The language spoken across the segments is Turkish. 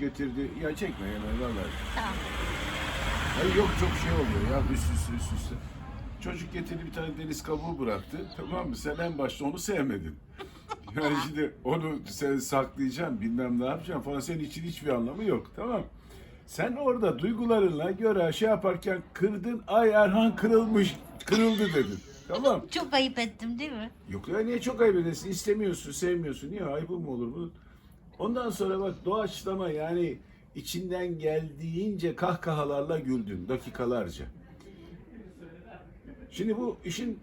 getirdi. Ya çekme hemen vallahi. Tamam. Hayır yok çok şey oluyor ya üst üste üst üste. Çocuk getirdi bir tane deniz kabuğu bıraktı. Tamam mı? Sen en başta onu sevmedin. Yani şimdi onu sen saklayacaksın bilmem ne yapacaksın falan senin için hiçbir anlamı yok. Tamam Sen orada duygularınla göre şey yaparken kırdın ay Erhan kırılmış kırıldı dedin. Tamam. Çok ayıp ettim değil mi? Yok ya niye çok ayıp edersin? İstemiyorsun, sevmiyorsun. Niye ayıp mı olur bu? Ondan sonra bak doğaçlama yani içinden geldiğince kahkahalarla güldün dakikalarca. Şimdi bu işin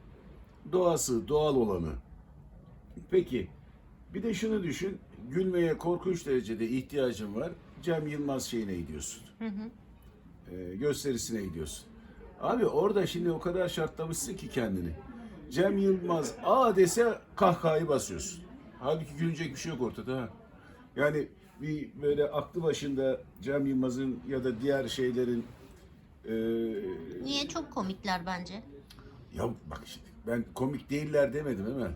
doğası, doğal olanı. Peki bir de şunu düşün. Gülmeye korkunç derecede ihtiyacın var. Cem Yılmaz şeyine gidiyorsun. Ee, gösterisine gidiyorsun. Abi orada şimdi o kadar şartlamışsın ki kendini. Cem Yılmaz A dese kahkahayı basıyorsun. Halbuki gülecek bir şey yok ortada. ha. Yani bir böyle aklı başında Cem Yılmaz'ın ya da diğer şeylerin e, Niye? Çok komikler bence. ya bak şimdi ben komik değiller demedim hemen.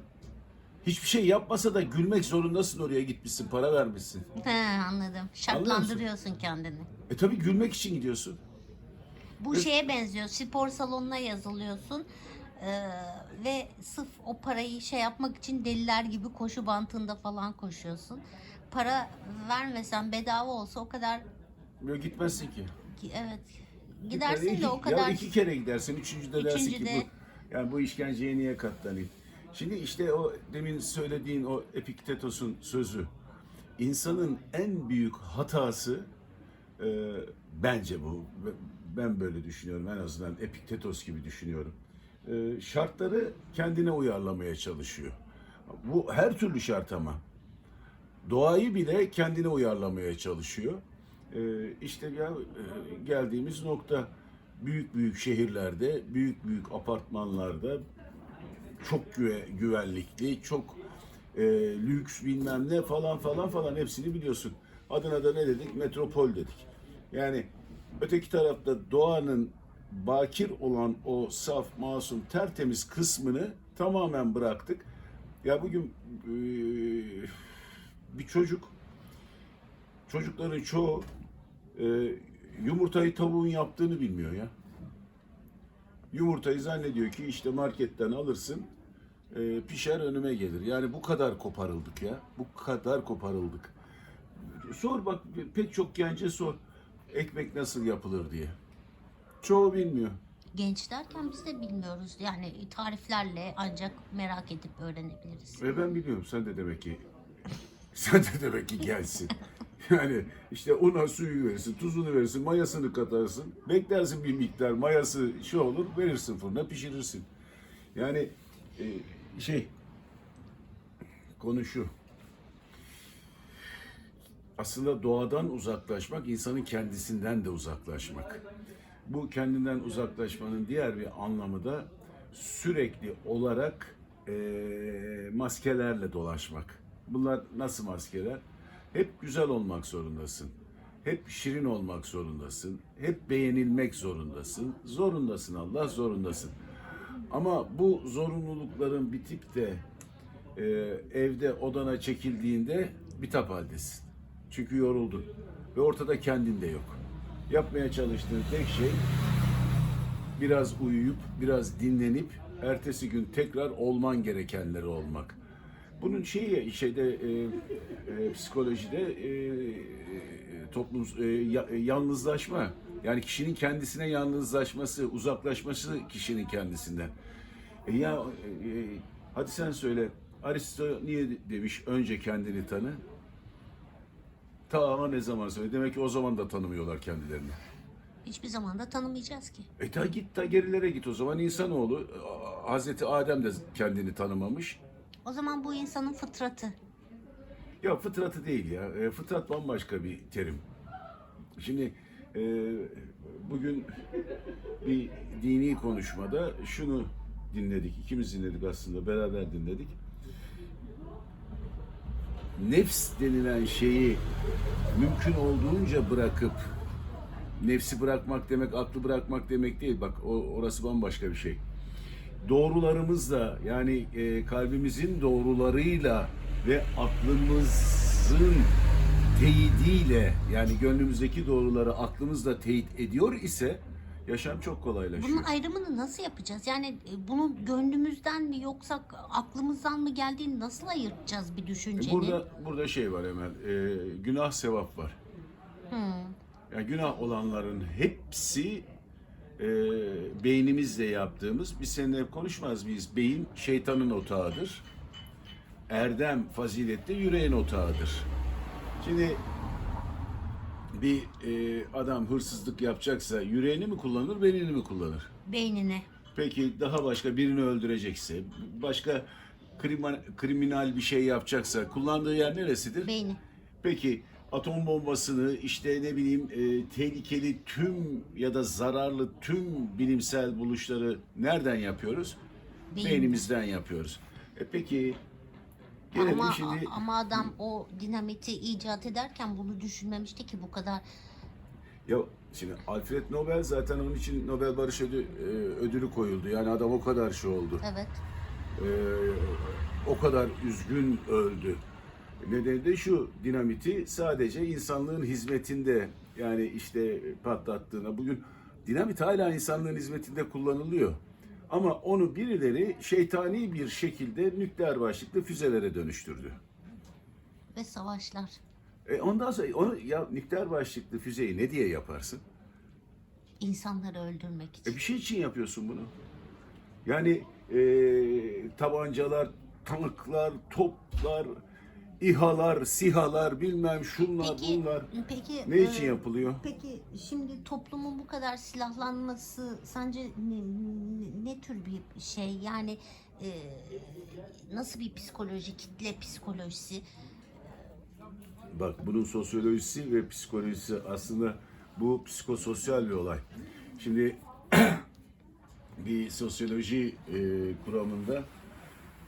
Hiçbir şey yapmasa da gülmek zorundasın oraya gitmişsin, para vermişsin. He anladım. Şartlandırıyorsun kendini. E tabii gülmek için gidiyorsun. Bu şeye benziyor. Spor salonuna yazılıyorsun. Ee, ve sırf o parayı şey yapmak için deliler gibi koşu bantında falan koşuyorsun. Para vermesen bedava olsa o kadar Böyle gitmezsin ki. ki- evet gidersin de o kadar Ya iki kere gidersin, üçüncüde dersin ki Üçüncüde- bu, yani bu işkenceye niye katlanayım? Şimdi işte o demin söylediğin o Epiktetos'un sözü. İnsanın en büyük hatası e, bence bu. Ben böyle düşünüyorum en azından Epiktetos gibi düşünüyorum. E, şartları kendine uyarlamaya çalışıyor. Bu her türlü şart ama doğayı bile kendine uyarlamaya çalışıyor. Ee, işte e, geldiğimiz nokta büyük büyük şehirlerde, büyük büyük apartmanlarda çok güve, güvenlikli, çok e, lüks bilmem ne falan falan falan hepsini biliyorsun. Adına da ne dedik? Metropol dedik. Yani öteki tarafta doğanın bakir olan o saf, masum, tertemiz kısmını tamamen bıraktık. Ya bugün e, bir çocuk çocukların çoğu e, yumurtayı tavuğun yaptığını bilmiyor ya. Yumurtayı zannediyor ki işte marketten alırsın e, pişer önüme gelir. Yani bu kadar koparıldık ya. Bu kadar koparıldık. Sor bak pek çok gence sor ekmek nasıl yapılır diye. Çoğu bilmiyor. genç derken biz de bilmiyoruz. Yani tariflerle ancak merak edip öğrenebiliriz. Ve ben biliyorum sen de demek ki sen de demek ki gelsin. Yani işte una suyu verirsin, tuzunu verirsin, mayasını katarsın. Beklersin bir miktar mayası şey olur, verirsin fırına pişirirsin. Yani e, şey konu şu. Aslında doğadan uzaklaşmak insanın kendisinden de uzaklaşmak. Bu kendinden uzaklaşmanın diğer bir anlamı da sürekli olarak e, maskelerle dolaşmak. Bunlar nasıl maskeler? Hep güzel olmak zorundasın. Hep şirin olmak zorundasın. Hep beğenilmek zorundasın. Zorundasın Allah zorundasın. Ama bu zorunlulukların bitip de e, evde odana çekildiğinde bitap haldesin. Çünkü yoruldun. Ve ortada kendin de yok. Yapmaya çalıştığın tek şey biraz uyuyup, biraz dinlenip ertesi gün tekrar olman gerekenleri olmak. Bunun şeyi şeyde e, e, psikolojide e, e, toplum e, ya- e, yalnızlaşma. Yani kişinin kendisine yalnızlaşması, uzaklaşması kişinin kendisinden. E ya e, hadi sen söyle. Aristo niye demiş önce kendini tanı? Ta ama ne zaman söyle? Demek ki o zaman da tanımıyorlar kendilerini. Hiçbir zaman da tanımayacağız ki. E ta git ta gerilere git o zaman insanoğlu Hazreti Adem de kendini tanımamış. O zaman bu insanın fıtratı. Ya fıtratı değil ya. E, fıtrat bambaşka bir terim. Şimdi e, bugün bir dini konuşmada şunu dinledik. ikimiz dinledik aslında. Beraber dinledik. Nefs denilen şeyi mümkün olduğunca bırakıp nefsi bırakmak demek, aklı bırakmak demek değil. Bak orası bambaşka bir şey. Doğrularımızla yani e, kalbimizin doğrularıyla ve aklımızın teyidiyle yani gönlümüzdeki doğruları aklımızla teyit ediyor ise yaşam çok kolaylaşıyor. Bunun ayrımını nasıl yapacağız? Yani e, bunu gönlümüzden mi yoksa aklımızdan mı geldiğini nasıl ayırtacağız bir düşüncenin? Burada burada şey var Emel, e, günah sevap var. Hmm. Yani günah olanların hepsi e, beynimizle yaptığımız, biz seninle konuşmaz mıyız? Beyin şeytanın otağıdır. Erdem, fazilet de yüreğin otağıdır. Şimdi bir e, adam hırsızlık yapacaksa yüreğini mi kullanır, beynini mi kullanır? Beynine. Peki daha başka birini öldürecekse, başka kriminal, kriminal bir şey yapacaksa kullandığı yer neresidir? Beyni. Peki atom bombasını işte ne bileyim e, tehlikeli tüm ya da zararlı tüm bilimsel buluşları nereden yapıyoruz? Beyin. Beynimizden yapıyoruz. E peki gelelim Ama, şimdi ama adam o dinamiti icat ederken bunu düşünmemişti ki bu kadar. ya şimdi Alfred Nobel zaten onun için Nobel Barış Ödü- e, ödülü koyuldu. Yani adam o kadar şey oldu. Evet. Ee, o kadar üzgün öldü. Nedeni de şu dinamiti sadece insanlığın hizmetinde yani işte patlattığına bugün dinamit hala insanlığın hizmetinde kullanılıyor. Ama onu birileri şeytani bir şekilde nükleer başlıklı füzelere dönüştürdü. Ve savaşlar. E ondan sonra onu ya nükleer başlıklı füzeyi ne diye yaparsın? insanları öldürmek için. E bir şey için yapıyorsun bunu. Yani e, tabancalar, tanklar, toplar, İHA'lar, SİHA'lar, bilmem şunlar, Peki, bunlar. peki Ne için e, yapılıyor? Peki şimdi toplumun bu kadar silahlanması sence ne, ne- ne tür bir şey? Yani e, nasıl bir psikoloji, kitle psikolojisi? Bak bunun sosyolojisi ve psikolojisi aslında bu psikososyal bir olay. Şimdi bir sosyoloji e, kuramında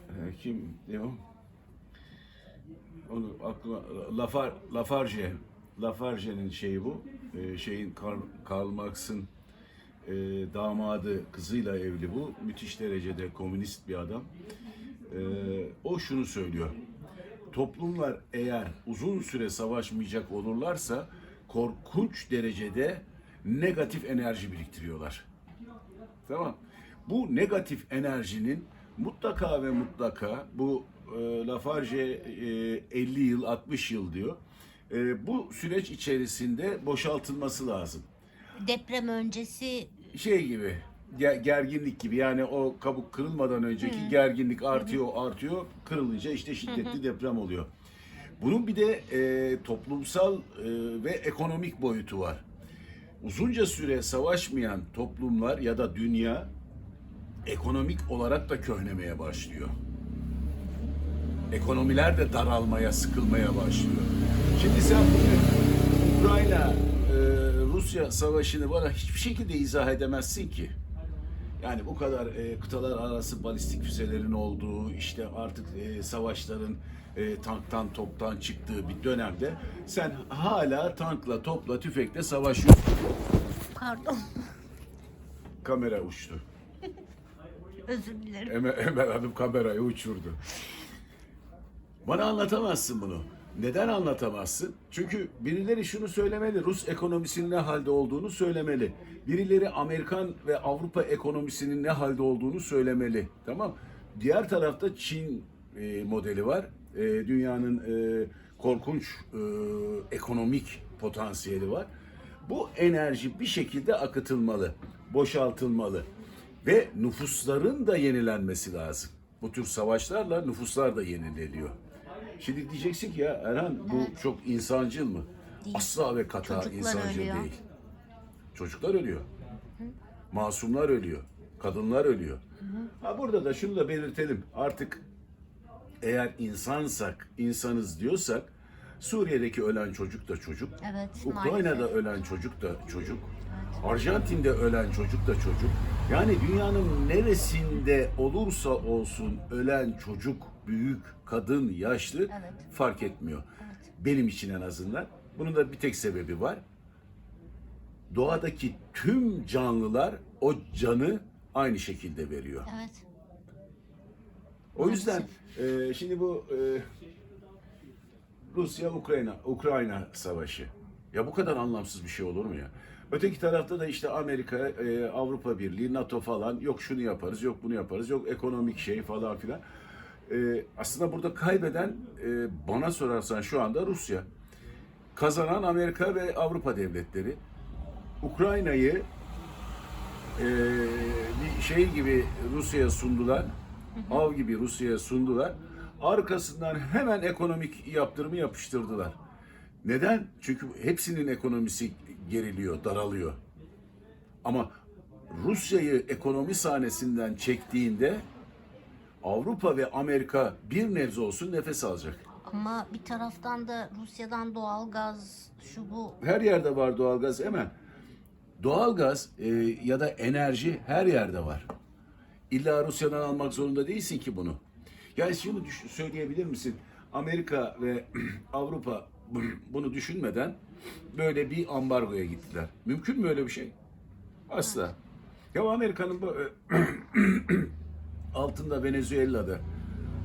e, kim ne o? Onu aklıma Lafar, Lafarge Lafarge'nin şeyi bu. E, şeyin Karl, Karl Marx'ın e, damadı kızıyla evli bu. Müthiş derecede komünist bir adam. E, o şunu söylüyor toplumlar eğer uzun süre savaşmayacak olurlarsa korkunç derecede negatif enerji biriktiriyorlar. Tamam. Bu negatif enerjinin mutlaka ve mutlaka bu e, Lafarge e, 50 yıl 60 yıl diyor. E, bu süreç içerisinde boşaltılması lazım Deprem öncesi şey gibi ge- gerginlik gibi yani o kabuk kırılmadan önceki gerginlik artıyor artıyor kırılınca işte şiddetli deprem oluyor. Bunun bir de e, toplumsal e, ve ekonomik boyutu var. Uzunca süre savaşmayan toplumlar ya da dünya ekonomik olarak da köhnemeye başlıyor. Ekonomiler de daralmaya, sıkılmaya başlıyor. Şimdi sen bugün Ukrayna, e, Rusya savaşını bana hiçbir şekilde izah edemezsin ki. Yani bu kadar e, kıtalar arası balistik füzelerin olduğu, işte artık e, savaşların e, tanktan toptan çıktığı bir dönemde sen hala tankla, topla, tüfekle savaşıyorsun. pardon Kamera uçtu. özür dilerim. Emel, Emel Hanım kamerayı uçurdu. Bana anlatamazsın bunu. Neden anlatamazsın? Çünkü birileri şunu söylemeli, Rus ekonomisinin ne halde olduğunu söylemeli. Birileri Amerikan ve Avrupa ekonomisinin ne halde olduğunu söylemeli. Tamam. Diğer tarafta Çin e, modeli var. E, dünyanın e, korkunç e, ekonomik potansiyeli var. Bu enerji bir şekilde akıtılmalı, boşaltılmalı ve nüfusların da yenilenmesi lazım. Bu tür savaşlarla nüfuslar da yenileniyor. Şimdi diyeceksin ki ya Erhan bu çok insancıl mı? Değil. Asla ve kata Çocuklar insancıl ölüyor. değil. Çocuklar ölüyor. Masumlar ölüyor. Kadınlar ölüyor. Ha burada da şunu da belirtelim. Artık eğer insansak, insanız diyorsak Suriye'deki ölen çocuk da çocuk. Evet, Ukrayna'da maalesef. ölen çocuk da çocuk. Arjantin'de ölen çocuk da çocuk. Yani dünyanın neresinde olursa olsun ölen çocuk, büyük, kadın, yaşlı Evet. fark etmiyor. Benim için en azından. Bunun da bir tek sebebi var. Doğadaki tüm canlılar o canı aynı şekilde veriyor. Evet. O yüzden e, şimdi bu e, Rusya Ukrayna Ukrayna savaşı. Ya bu kadar anlamsız bir şey olur mu ya? Öteki tarafta da işte Amerika, e, Avrupa Birliği, NATO falan yok şunu yaparız, yok bunu yaparız, yok ekonomik şey falan filan. E, aslında burada kaybeden e, bana sorarsan şu anda Rusya. Kazanan Amerika ve Avrupa devletleri. Ukrayna'yı e, bir şey gibi Rusya'ya sundular. Av gibi Rusya'ya sundular. Arkasından hemen ekonomik yaptırımı yapıştırdılar. Neden? Çünkü hepsinin ekonomisi geriliyor, daralıyor. Ama Rusya'yı ekonomi sahnesinden çektiğinde Avrupa ve Amerika bir nebze olsun nefes alacak. Ama bir taraftan da Rusya'dan doğal gaz şu bu Her yerde var doğalgaz hemen. Doğalgaz e, ya da enerji her yerde var. İlla Rusya'dan almak zorunda değilsin ki bunu. Yani şunu düş- söyleyebilir misin? Amerika ve Avrupa bunu düşünmeden böyle bir ambargoya gittiler. Mümkün mü öyle bir şey? Asla. Ya Amerika'nın bu altında Venezuela'da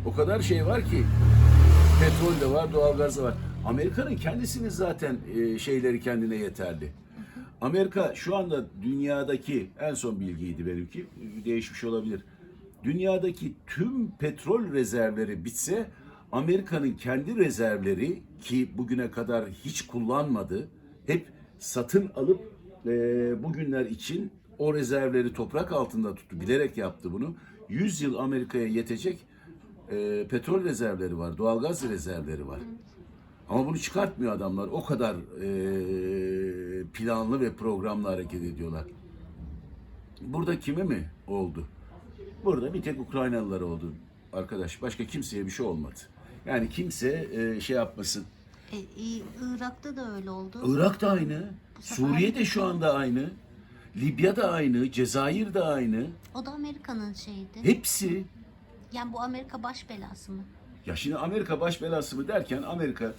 o kadar şey var ki petrol de var, doğalgaz da var. Amerika'nın kendisinin zaten e, şeyleri kendine yeterli. Amerika şu anda dünyadaki en son bilgiydi benimki. Değişmiş olabilir. Dünyadaki tüm petrol rezervleri bitse Amerika'nın kendi rezervleri ki bugüne kadar hiç kullanmadı. Hep satın alıp e, bugünler için o rezervleri toprak altında tuttu. Bilerek yaptı bunu. 100 yıl Amerika'ya yetecek e, petrol rezervleri var, doğalgaz rezervleri var. Ama bunu çıkartmıyor adamlar. O kadar e, planlı ve programlı hareket ediyorlar. Burada kime mi oldu? Burada bir tek Ukraynalılar oldu arkadaş. Başka kimseye bir şey olmadı. Yani kimse e, şey yapmasın. E, Irak'ta da öyle oldu. Irak da aynı. Suriye de şu anda aynı. Libya da aynı. Cezayir de aynı. O da Amerika'nın şeyiydi. Hepsi Yani bu Amerika baş belası mı? Ya şimdi Amerika baş belası mı derken Amerika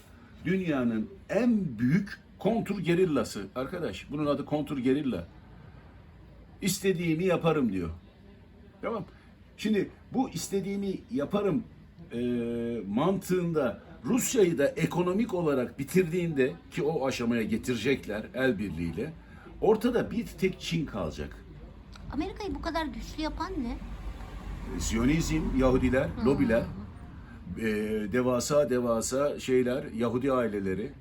dünyanın en büyük kontur gerillası. Arkadaş bunun adı kontur gerilla. İstediğimi yaparım diyor. Tamam. Şimdi bu istediğimi yaparım e, mantığında Rusya'yı da ekonomik olarak bitirdiğinde ki o aşamaya getirecekler el birliğiyle ortada bir tek Çin kalacak. Amerika'yı bu kadar güçlü yapan ne? Siyonizm, Yahudiler, lobiler, e, devasa devasa şeyler, Yahudi aileleri.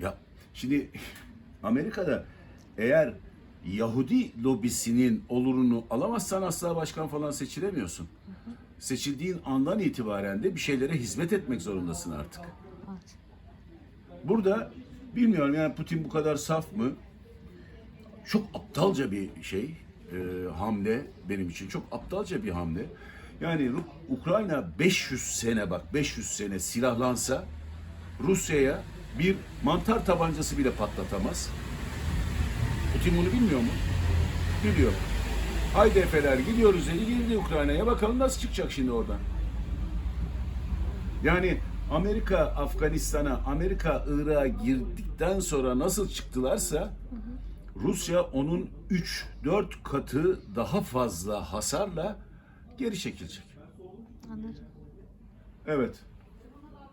Ya şimdi Amerika'da eğer Yahudi lobisinin olurunu alamazsan asla başkan falan seçilemiyorsun. Seçildiğin andan itibaren de bir şeylere hizmet etmek zorundasın artık. Burada bilmiyorum yani Putin bu kadar saf mı? Çok aptalca bir şey, e, hamle benim için. Çok aptalca bir hamle. Yani Ukrayna 500 sene bak 500 sene silahlansa Rusya'ya bir mantar tabancası bile patlatamaz. Putin bunu bilmiyor mu? Biliyor. Haydi efeler gidiyoruz dedi girdi Ukrayna'ya bakalım nasıl çıkacak şimdi oradan. Yani Amerika Afganistan'a, Amerika Irak'a girdikten sonra nasıl çıktılarsa Rusya onun 3-4 katı daha fazla hasarla geri çekilecek. Anladım. Evet.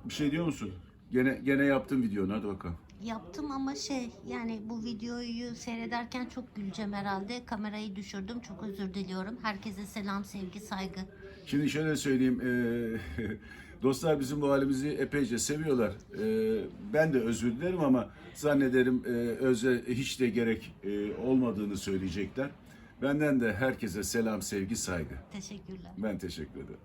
Bir şey diyor musun? Gene gene yaptım videonu hadi bakalım. Yaptım ama şey yani bu videoyu seyrederken çok güleceğim herhalde. Kamerayı düşürdüm. Çok özür diliyorum. Herkese selam, sevgi, saygı. Şimdi şöyle söyleyeyim. eee, dostlar bizim bu halimizi epeyce seviyorlar. Eee, ben de özür dilerim ama zannederim eee öze hiç de gerek eee, olmadığını söyleyecekler. Benden de herkese selam, sevgi, saygı. Teşekkürler. Ben teşekkür ederim.